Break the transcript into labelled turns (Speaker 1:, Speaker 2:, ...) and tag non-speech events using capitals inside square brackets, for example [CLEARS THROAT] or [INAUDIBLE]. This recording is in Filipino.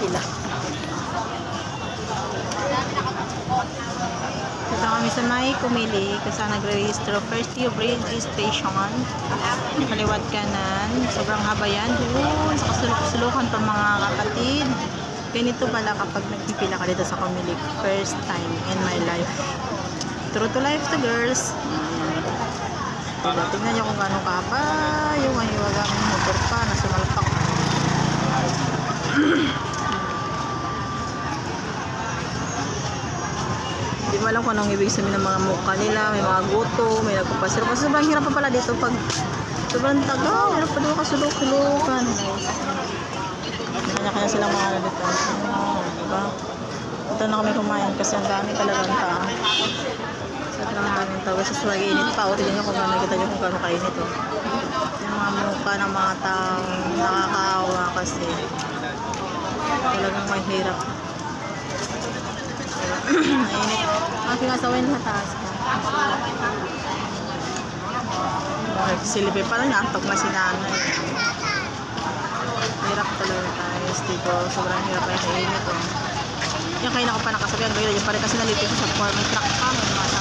Speaker 1: pila. Ito kami sa may kumili kasi nagre-register. First yung registration. Kaliwat kanan. Sobrang haba yan. Doon sa kasulok-sulukan pa mga kapatid. Ganito pala kapag nagpipila ka dito sa kumili. First time in my life. True to life to girls. Diba, tingnan nyo kung gano'ng kahaba. Yung may wagang motor pa na sumalpak. [CLEARS THROAT] Mo alam kung anong ibig sabihin ng mga mukha nila. May mga guto, may nagpapasiro. Kasi sobrang hirap pa pala dito pag sobrang tagal. Hirap pa dito kasulok-sulukan. Kanya-kanya silang mga ano dito. Oh, diba? Ito na kami kumain kasi ang dami talagang tao. Sobrang daming tao. Kasi sobrang init pa. O, tignan nyo kung nakita nyo kung gano'ng kainit. Oh. Yung mga mukha ng mga tao nakakaawa kasi talagang mahirap. [CLEARS THROAT] Mainit. Ang pinasawin sa taas ko. Okay, silipin pa lang. Antok na si nanay. Hirap talaga guys. Dito, sobrang hirap ay kainit oh. Yung kayo na ko pa nakasabi, ang gawin. Yung pare kasi nalipin ko sa form. May truck pa. May